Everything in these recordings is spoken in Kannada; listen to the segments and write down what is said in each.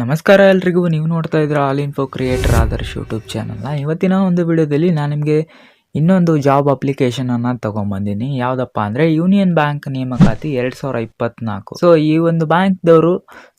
ನಮಸ್ಕಾರ ಎಲ್ರಿಗೂ. ನೀವು ನೋಡ್ತಾ ಇದ್ರೆ all info creator Adarsh YouTube ಚಾನಲ್ನ. ಇವತ್ತಿನ ಒಂದು ವಿಡಿಯೋದಲ್ಲಿ ನಾನು ನಿಮಗೆ ಇನ್ನೊಂದು ಜಾಬ್ ಅಪ್ಲಿಕೇಶನನ್ನು ತೊಗೊಂಬಂದಿನಿ. ಯಾವುದಪ್ಪ ಅಂದರೆ ಯೂನಿಯನ್ ಬ್ಯಾಂಕ್ ನೇಮಕಾತಿ ಎರಡು ಸಾವಿರ ಇಪ್ಪತ್ನಾಲ್ಕು. ಸೊ ಈ ಒಂದು ಬ್ಯಾಂಕ್ದವರು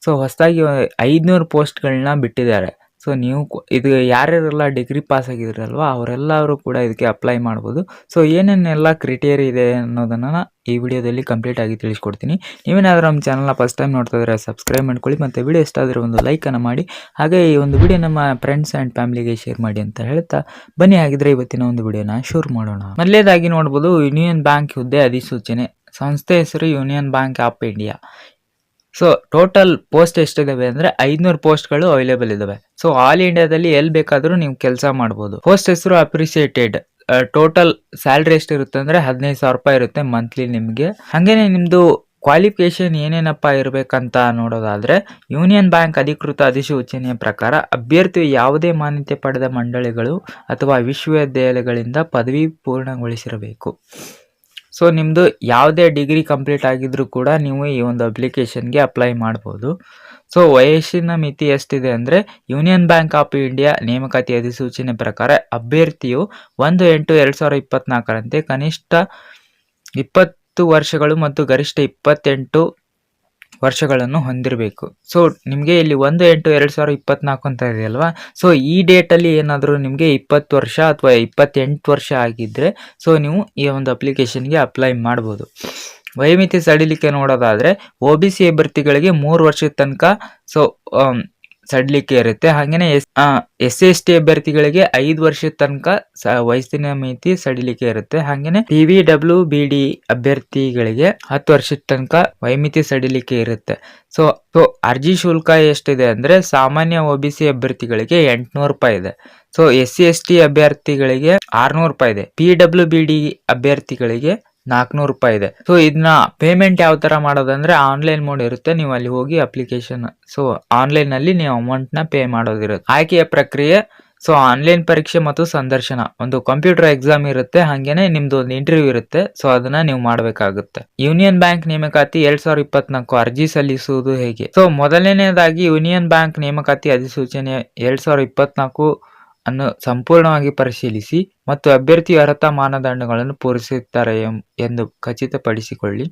ಸೊ ಹೊಸದಾಗಿ ಐದುನೂರು ಪೋಸ್ಟ್ಗಳನ್ನ ಬಿಟ್ಟಿದ್ದಾರೆ. ಸೊ ನೀವು ಇದು ಯಾರ್ಯಾರೆಲ್ಲ ಡಿಗ್ರಿ ಪಾಸ್ ಆಗಿದ್ರಲ್ವ, ಅವರೆಲ್ಲರೂ ಕೂಡ ಇದಕ್ಕೆ ಅಪ್ಲೈ ಮಾಡ್ಬೋದು. ಸೊ ಏನೇನೆಲ್ಲ ಕ್ರಿಟೇರಿಯ ಇದೆ ಅನ್ನೋದನ್ನು ಈ ವಿಡಿಯೋದಲ್ಲಿ ಕಂಪ್ಲೀಟ್ ಆಗಿ ತಿಳಿಸ್ಕೊಡ್ತೀನಿ. ನೀವೇನಾದರೂ ನಮ್ಮ ಚಾನಲ್ನ ಫಸ್ಟ್ ಟೈಮ್ ನೋಡ್ತಾ ಇದ್ರೆ ಸಬ್ಸ್ಕ್ರೈಬ್ ಮಾಡ್ಕೊಳ್ಳಿ, ಮತ್ತು ವಿಡಿಯೋ ಇಷ್ಟ ಒಂದು ಲೈಕನ್ನು ಮಾಡಿ. ಹಾಗೆ ಈ ಒಂದು ವಿಡಿಯೋ ನಮ್ಮ ಫ್ರೆಂಡ್ಸ್ ಆ್ಯಂಡ್ ಫ್ಯಾಮಿಲಿಗೆ ಶೇರ್ ಮಾಡಿ ಅಂತ ಹೇಳ್ತಾ, ಬನ್ನಿ ಹಾಗಿದ್ರೆ ಇವತ್ತಿನ ಒಂದು ವಿಡಿಯೋನ ಶುರು ಮಾಡೋಣ. ಮೊದಲೇದಾಗಿ ನೋಡ್ಬೋದು ಯೂನಿಯನ್ ಬ್ಯಾಂಕ್ ಹುದ್ದೆ ಅಧಿಸೂಚನೆ. ಸಂಸ್ಥೆ ಹೆಸರು Union Bank of India so total post ಎಷ್ಟಿದಾವೆ ಅಂದ್ರೆ ಐದ್ನೂರು ಪೋಸ್ಟ್ಗಳು ಅವೈಲೇಬಲ್ ಇದಾವೆ. ಸೊ ಆಲ್ ಇಂಡಿಯಾದಲ್ಲಿ ಎಲ್ಲಿ ಬೇಕಾದರೂ ನೀವು ಕೆಲಸ ಮಾಡಬಹುದು ಪೋಸ್ಟ್ ಹೆಸರು ಅಪ್ರಿಸಿಯೇಟೆಡ್ ಟೋಟಲ್ ಸ್ಯಾಲ್ರಿ ಎಷ್ಟಿರುತ್ತೆ ಅಂದ್ರೆ ಹದಿನೈದು ಸಾವಿರ ರೂಪಾಯಿ ಇರುತ್ತೆ ಮಂತ್ಲಿ ನಿಮಗೆ. ಹಾಗೇನೆ ನಿಮ್ದು ಕ್ವಾಲಿಫಿಕೇಶನ್ ಏನೇನಪ್ಪ ಇರಬೇಕಂತ ನೋಡೋದಾದ್ರೆ ಯೂನಿಯನ್ ಬ್ಯಾಂಕ್ ಅಧಿಕೃತ ಅಧಿಸೂಚನೆಯ ಪ್ರಕಾರ ಅಭ್ಯರ್ಥಿ ಯಾವುದೇ ಮಾನ್ಯತೆ ಪಡೆದ ಮಂಡಳಿಗಳು ಅಥವಾ ವಿಶ್ವವಿದ್ಯಾಲಯಗಳಿಂದ ಪದವಿ ಪೂರ್ಣಗೊಳಿಸಿರಬೇಕು. ಸೊ ನಿಮ್ಮದು ಯಾವುದೇ ಡಿಗ್ರಿ ಕಂಪ್ಲೀಟ್ ಆಗಿದ್ರೂ ಕೂಡ ನೀವು ಈ ಒಂದು ಅಪ್ಲಿಕೇಶನ್ಗೆ ಅಪ್ಲೈ ಮಾಡ್ಬೋದು. ಸೊ ವಯಸ್ಸಿನ ಮಿತಿ ಎಷ್ಟಿದೆ ಅಂದರೆ ಯೂನಿಯನ್ ಬ್ಯಾಂಕ್ ಆಫ್ ಇಂಡಿಯಾ ನೇಮಕಾತಿ ಅಧಿಸೂಚನೆ ಪ್ರಕಾರ ಅಭ್ಯರ್ಥಿಯು ಒಂದು ಎಂಟು ಎರಡು ಸಾವಿರದ ಇಪ್ಪತ್ನಾಲ್ಕರಂತೆ ಕನಿಷ್ಠ ಇಪ್ಪತ್ತು ವರ್ಷಗಳು ಮತ್ತು ಗರಿಷ್ಠ ಇಪ್ಪತ್ತೆಂಟು ವರ್ಷಗಳನ್ನು ಹೊಂದಿರಬೇಕು. ಸೊ ನಿಮಗೆ ಇಲ್ಲಿ ಒಂದು ಎಂಟು ಎರಡು ಸಾವಿರ ಇಪ್ಪತ್ನಾಲ್ಕು ಅಂತ ಇದೆಯಲ್ವಾ ಸೊ ಈ ಡೇಟಲ್ಲಿ ಏನಾದರೂ ನಿಮಗೆ ಇಪ್ಪತ್ತು ವರ್ಷ ಅಥವಾ ಇಪ್ಪತ್ತೆಂಟು ವರ್ಷ ಆಗಿದ್ದರೆ ಸೊ ನೀವು ಈ ಒಂದು ಅಪ್ಲಿಕೇಶನ್ಗೆ ಅಪ್ಲೈ ಮಾಡ್ಬೋದು. ವಯೋಮಿತಿ ಸಡಿಲಿಕೆ ನೋಡೋದಾದರೆ ಒ ಬಿ ಸಿ ಅಭ್ಯರ್ಥಿಗಳಿಗೆ ಮೂರು ವರ್ಷದ ತನಕ ಸೊ ಸಡಿಲಿಕೆ ಇರುತ್ತೆ. ಹಾಗೇನೆ ಎಸ್ ಎಸ್ ಟಿ ಅಭ್ಯರ್ಥಿಗಳಿಗೆ ಐದು ವರ್ಷದ ತನಕ ವಯಸ್ಸಿನ ಮಿತಿ ಸಡಿಲಿಕೆ ಇರುತ್ತೆ. ಹಾಗೇನೆ ವಿ ಡಬ್ಲ್ಯೂ ಬಿ ಡಿ ಅಭ್ಯರ್ಥಿಗಳಿಗೆ ಹತ್ತು ವರ್ಷದ ತನಕ ವೈಮಿತಿ ಸಡಿಲಿಕೆ ಇರುತ್ತೆ. ಸೊ ಸೊ, ಅರ್ಜಿ ಶುಲ್ಕ ಎಷ್ಟಿದೆ ಅಂದ್ರೆ ಸಾಮಾನ್ಯ ಒ ಬಿ ಸಿ ಅಭ್ಯರ್ಥಿಗಳಿಗೆ ಎಂಟುನೂರು ರೂಪಾಯಿ ಇದೆ. So, S C S T ಅಭ್ಯರ್ಥಿಗಳಿಗೆ ಆರ್ನೂರು ರೂಪಾಯಿ ಇದೆ. ಪಿ ಡಬ್ಲ್ಯೂ ಬಿ ಡಿ ಅಭ್ಯರ್ಥಿಗಳಿಗೆ ನಾಲ್ಕುನೂರು ರೂಪಾಯಿ ಇದೆ. ಸೊ ಇದನ್ನ ಪೇಮೆಂಟ್ ಯಾವ ತರ ಮಾಡೋದಂದ್ರೆ ಆನ್ಲೈನ್ ಮೋಡ್ ಇರುತ್ತೆ. ನೀವು ಅಲ್ಲಿ ಹೋಗಿ ಅಪ್ಲಿಕೇಶನ್ ಸೊ ಆನ್ಲೈನ್ ಅಲ್ಲಿ ನೀವು ಅಮೌಂಟ್ನ ಪೇ ಮಾಡೋದಿರುತ್ತೆ. ಆಯ್ಕೆಯ ಪ್ರಕ್ರಿಯೆ ಸೊ ಆನ್ಲೈನ್ ಪರೀಕ್ಷೆ ಮತ್ತು ಸಂದರ್ಶನ. ಒಂದು ಕಂಪ್ಯೂಟರ್ ಎಕ್ಸಾಮ್ ಇರುತ್ತೆ, ಹಾಗೇನೆ ನಿಮ್ದು ಒಂದು ಇಂಟರ್ವ್ಯೂ ಇರುತ್ತೆ. ಸೊ ಅದನ್ನ ನೀವು ಮಾಡಬೇಕಾಗುತ್ತೆ. ಯೂನಿಯನ್ ಬ್ಯಾಂಕ್ ನೇಮಕಾತಿ ಎರಡ್ ಸಾವಿರದ ಇಪ್ಪತ್ನಾಲ್ಕು ಅರ್ಜಿ ಸಲ್ಲಿಸುವುದು ಹೇಗೆ? ಸೊ ಮೊದಲನೇದಾಗಿ ಯೂನಿಯನ್ ಬ್ಯಾಂಕ್ ನೇಮಕಾತಿ ಅಧಿಸೂಚನೆ ಎರಡ್ ಸಾವಿರದ ಇಪ್ಪತ್ನಾಲ್ಕು ಅನ್ನು ಸಂಪೂರ್ಣವಾಗಿ ಪರಿಶೀಲಿಸಿ ಮತ್ತು ಅಭ್ಯರ್ಥಿ ಅರ್ಹತಾ ಮಾನದಂಡಗಳನ್ನು ಪೂರೈಸುತ್ತಾರೆ ಎಂದು ಖಚಿತಪಡಿಸಿಕೊಳ್ಳಿ.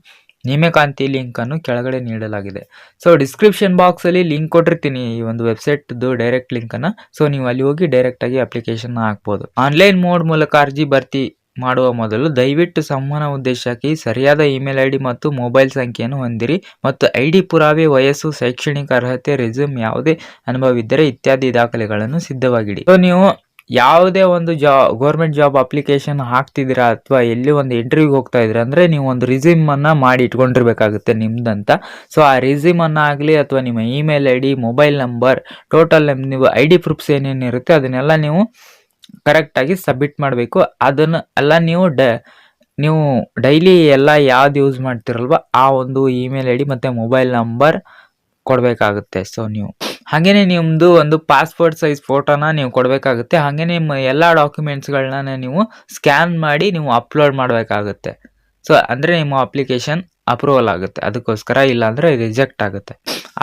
ನೇಮಕಾಂತಿ ಲಿಂಕ್ ಅನ್ನು ಕೆಳಗಡೆ ನೀಡಲಾಗಿದೆ. ಸೊ ಡಿಸ್ಕ್ರಿಪ್ಷನ್ ಬಾಕ್ಸ್ ಅಲ್ಲಿ ಲಿಂಕ್ ಕೊಟ್ಟಿರ್ತೀನಿ ಈ ಒಂದು ವೆಬ್ಸೈಟ್ ಡೈರೆಕ್ಟ್ ಲಿಂಕ್ ಅನ್ನ ಸೊ ನೀವು ಅಲ್ಲಿ ಹೋಗಿ ಡೈರೆಕ್ಟ್ ಆಗಿ ಅಪ್ಲಿಕೇಶನ್ ಹಾಕ್ಬೋದು. ಆನ್ಲೈನ್ ಮೋಡ್ ಮೂಲಕ ಅರ್ಜಿ ಭರ್ತಿ ಮಾಡುವ ಮೊದಲು ದಯವಿಟ್ಟು ಸಂವಹನ ಉದ್ದೇಶಕ್ಕೆ ಸರಿಯಾದ ಇಮೇಲ್ ಐಡಿ ಮತ್ತು ಮೊಬೈಲ್ ಸಂಖ್ಯೆಯನ್ನು ಹೊಂದಿರಿ ಮತ್ತು ಐಡಿ ಪುರಾವೆ, ವಯಸ್ಸು, ಶೈಕ್ಷಣಿಕ ಅರ್ಹತೆ, ರೆಸ್ಯೂಮ್ ಯಾವುದೇ ಅನುಭವಿದ್ದರೆ ಇತ್ಯಾದಿ ದಾಖಲೆಗಳನ್ನು ಸಿದ್ಧವಾಗಿಡಿ. ಸೊ, ನೀವು ಯಾವುದೇ ಒಂದು ಜಾ, ಗೌರ್ಮೆಂಟ್ ಜಾಬ್ ಅಪ್ಲಿಕೇಶನ್ ಹಾಕ್ತಿದ್ದೀರಾ ಅಥವಾ ಎಲ್ಲಿ ಒಂದು ಇಂಟರ್ವ್ಯೂಗೆ ಹೋಗ್ತಾ ಇದ್ದೀರಾ ಅಂದರೆ ನೀವು ಒಂದು ರಿಸ್ಯೂಮನ್ನು ಮಾಡಿ ಇಟ್ಕೊಂಡಿರ್ಬೇಕಾಗುತ್ತೆ ನಿಮ್ದಂತ. ಸೊ, ಆ ರಿಸ್ಯೂಮನ್ನು ಆಗಲಿ ಅಥವಾ ನಿಮ್ಮ email I D mobile number, total ನೀವು ಐ ಡಿ ಪ್ರೂಫ್ಸ್ ಏನೇನಿರುತ್ತೆ ಅದನ್ನೆಲ್ಲ ನೀವು ಕರೆಕ್ಟಾಗಿ ಸಬ್ಮಿಟ್ ಮಾಡಬೇಕು. ಅದನ್ನು ಎಲ್ಲ ನೀವು ಡ, ನೀವು ಡೈಲಿ ಎಲ್ಲ ಯಾವ್ದು ಯೂಸ್ ಮಾಡ್ತಿರಲ್ವ, ಆ ಒಂದು ಇಮೇಲ್ ಐ ಡಿ ಮತ್ತು ಮೊಬೈಲ್ ನಂಬರ್ ಕೊಡಬೇಕಾಗುತ್ತೆ. ಸೊ ನೀವು ಹಾಗೇನೆ ನಿಮ್ಮದು ಒಂದು ಪಾಸ್ಪೋರ್ಟ್ ಸೈಜ್ ಫೋಟೋನ ನೀವು ಕೊಡಬೇಕಾಗುತ್ತೆ. ಹಾಗೆ ನಿಮ್ಮ ಎಲ್ಲ ಡಾಕ್ಯುಮೆಂಟ್ಸ್ಗಳನ್ನ ನೀವು ಸ್ಕ್ಯಾನ್ ಮಾಡಿ ನೀವು ಅಪ್ಲೋಡ್ ಮಾಡಬೇಕಾಗುತ್ತೆ. ಸೊ ಅಂದರೆ ನಿಮ್ಮ ಅಪ್ಲಿಕೇಶನ್ ಅಪ್ರೂವಲ್ ಆಗುತ್ತೆ. ಅದಕ್ಕೋಸ್ಕರ ಇಲ್ಲಾಂದರೆ ರಿಜೆಕ್ಟ್ ಆಗುತ್ತೆ.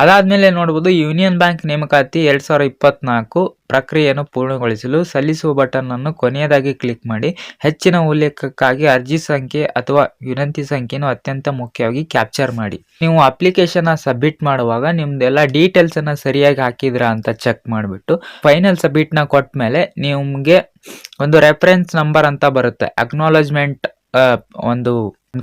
ಅದಾದಮೇಲೆ ನೋಡ್ಬೋದು ಯೂನಿಯನ್ ಬ್ಯಾಂಕ್ ನೇಮಕಾತಿ ಎರಡು ಸಾವಿರ ಇಪ್ಪತ್ನಾಲ್ಕು ಪ್ರಕ್ರಿಯೆಯನ್ನು ಪೂರ್ಣಗೊಳಿಸಲು ಸಲ್ಲಿಸುವ ಬಟನ್ ಅನ್ನು ಕೊನೆಯದಾಗಿ ಕ್ಲಿಕ್ ಮಾಡಿ, ಹೆಚ್ಚಿನ ಉಲ್ಲೇಖಕ್ಕಾಗಿ ಅರ್ಜಿ ಸಂಖ್ಯೆ ಅಥವಾ ವಿನಂತಿ ಸಂಖ್ಯೆಯನ್ನು ಅತ್ಯಂತ ಮುಖ್ಯವಾಗಿ ಕ್ಯಾಪ್ಚರ್ ಮಾಡಿ. ನೀವು ಅಪ್ಲಿಕೇಶನ್ ಸಬ್ಮಿಟ್ ಮಾಡುವಾಗ ನಿಮ್ದೆಲ್ಲ ಡೀಟೇಲ್ಸ್ ಅನ್ನ ಸರಿಯಾಗಿ ಹಾಕಿದ್ರಾ ಅಂತ ಚೆಕ್ ಮಾಡಿಬಿಟ್ಟು ಫೈನಲ್ ಸಬ್ಮಿಟ್ನ ಕೊಟ್ಟ ಮೇಲೆ ನಿಮ್ಗೆ ಒಂದು ರೆಫರೆನ್ಸ್ ನಂಬರ್ ಅಂತ ಬರುತ್ತೆ. ಅಕ್ನಾಲಜ್ಮೆಂಟ್ ಒಂದು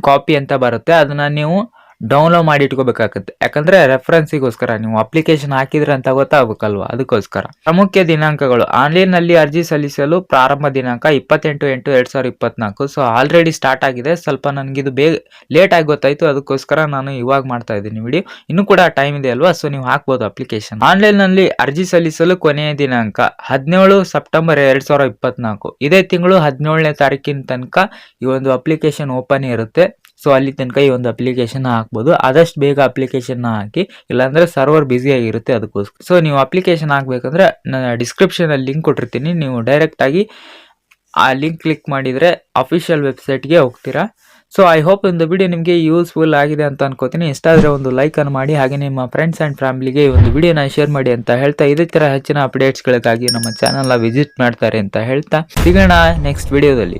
ಕಾಪಿ ಅಂತ ಬರುತ್ತೆ. ಅದನ್ನ ನೀವು ಡೌನ್ಲೋಡ್ ಮಾಡಿ ಇಟ್ಕೋಬೇಕಾಗುತ್ತೆ. ಯಾಕಂದ್ರೆ ರೆಫರೆನ್ಸಿಗೋಸ್ಕರ ನೀವು ಅಪ್ಲಿಕೇಶನ್ ಹಾಕಿದ್ರೆ ಅಂತ ಗೊತ್ತಾಗಬೇಕಲ್ವಾ? ಅದಕ್ಕೋಸ್ಕರ. ಪ್ರಮುಖ ದಿನಾಂಕಗಳು. ಆನ್ಲೈನ್ನಲ್ಲಿ ಅರ್ಜಿ ಸಲ್ಲಿಸಲು ಪ್ರಾರಂಭ ದಿನಾಂಕ ಇಪ್ಪತ್ತೆಂಟು ಎಂಟು ಎರಡ್ ಸಾವಿರದ ಇಪ್ಪತ್ನಾಲ್ಕು. ಸೊ ಆಲ್ರೆಡಿ ಸ್ಟಾರ್ಟ್ ಆಗಿದೆ. ಸ್ವಲ್ಪ ನನಗಿದು ಬೇಗ ಲೇಟ್ ಆಗಿ ಗೊತ್ತಾಯ್ತು. ಅದಕ್ಕೋಸ್ಕರ ನಾನು ಇವಾಗ ಮಾಡ್ತಾ ಇದ್ದೀನಿ ವಿಡಿಯೋ ಇನ್ನು ಕೂಡ ಟೈಮ್ ಇದೆ ಅಲ್ವಾ? ಸೊ ನೀವು ಹಾಕ್ಬೋದು ಅಪ್ಲಿಕೇಶನ್ ಆನ್ಲೈನ್ನಲ್ಲಿ ಅರ್ಜಿ ಸಲ್ಲಿಸಲು ಕೊನೆಯ ದಿನಾಂಕ ಹದಿನೇಳು ಸೆಪ್ಟೆಂಬರ್ ಎರಡ್ ಸಾವಿರದ ಇಪ್ಪತ್ನಾಲ್ಕು. ಇದೇ ತಿಂಗಳು ಹದಿನೇಳನೇ ತಾರೀಕಿನ ತನಕ ಈ ಒಂದು ಅಪ್ಲಿಕೇಶನ್ ಓಪನ್ ಇರುತ್ತೆ. ಸೊ ಅಲ್ಲಿ ತನಕ ಈ ಒಂದು ಅಪ್ಲಿಕೇಶನ್ ಹಾಕ್ಬೋದು. ಆದಷ್ಟು ಬೇಗ ಅಪ್ಲಿಕೇಶನ್ ಹಾಕಿ, ಇಲ್ಲಾಂದ್ರೆ ಸರ್ವರ್ ಬ್ಯುಸಿ ಆಗಿರುತ್ತೆ ಅದಕ್ಕೋಸ್ಕರ. ಸೊ ನೀವು ಅಪ್ಲಿಕೇಶನ್ ಹಾಕ್ಬೇಕಂದ್ರೆ ನಾನು ಡಿಸ್ಕ್ರಿಪ್ಷನ್ ಅಲ್ಲಿ ಲಿಂಕ್ ಕೊಟ್ಟಿರ್ತೀನಿ. ನೀವು ಡೈರೆಕ್ಟ್ ಆಗಿ ಆ ಲಿಂಕ್ ಕ್ಲಿಕ್ ಮಾಡಿದ್ರೆ ಅಫಿಷಿಯಲ್ ವೆಬ್ಸೈಟ್ಗೆ ಹೋಗ್ತೀರಾ. ಸೊ ಐ ಹೋಪ್ ಒಂದು ವಿಡಿಯೋ ನಿಮಗೆ ಯೂಸ್ಫುಲ್ ಆಗಿದೆ ಅಂತ ಅನ್ಕೋತೀನಿ. ಇಷ್ಟ ಆದರೆ ಒಂದು ಲೈಕ್ ಅನ್ನು ಮಾಡಿ, ಹಾಗೆ ನಿಮ್ಮ ಫ್ರೆಂಡ್ಸ್ ಆ್ಯಂಡ್ ಫ್ಯಾಮಿಲಿಗೆ ಈ ಒಂದು ವಿಡಿಯೋನ ಶೇರ್ ಮಾಡಿ ಅಂತ ಹೇಳ್ತಾ, ಇದೇ ಥರ ಹೆಚ್ಚಿನ ಅಪ್ಡೇಟ್ಸ್ಗಳಿಗಾಗಿ ನಮ್ಮ ಚಾನಲ್ನ ವಿಸಿಟ್ ಮಾಡ್ತಾರೆ ಅಂತ ಹೇಳ್ತಾ. ಸಿಗೋಣ ನೆಕ್ಸ್ಟ್ ವಿಡಿಯೋದಲ್ಲಿ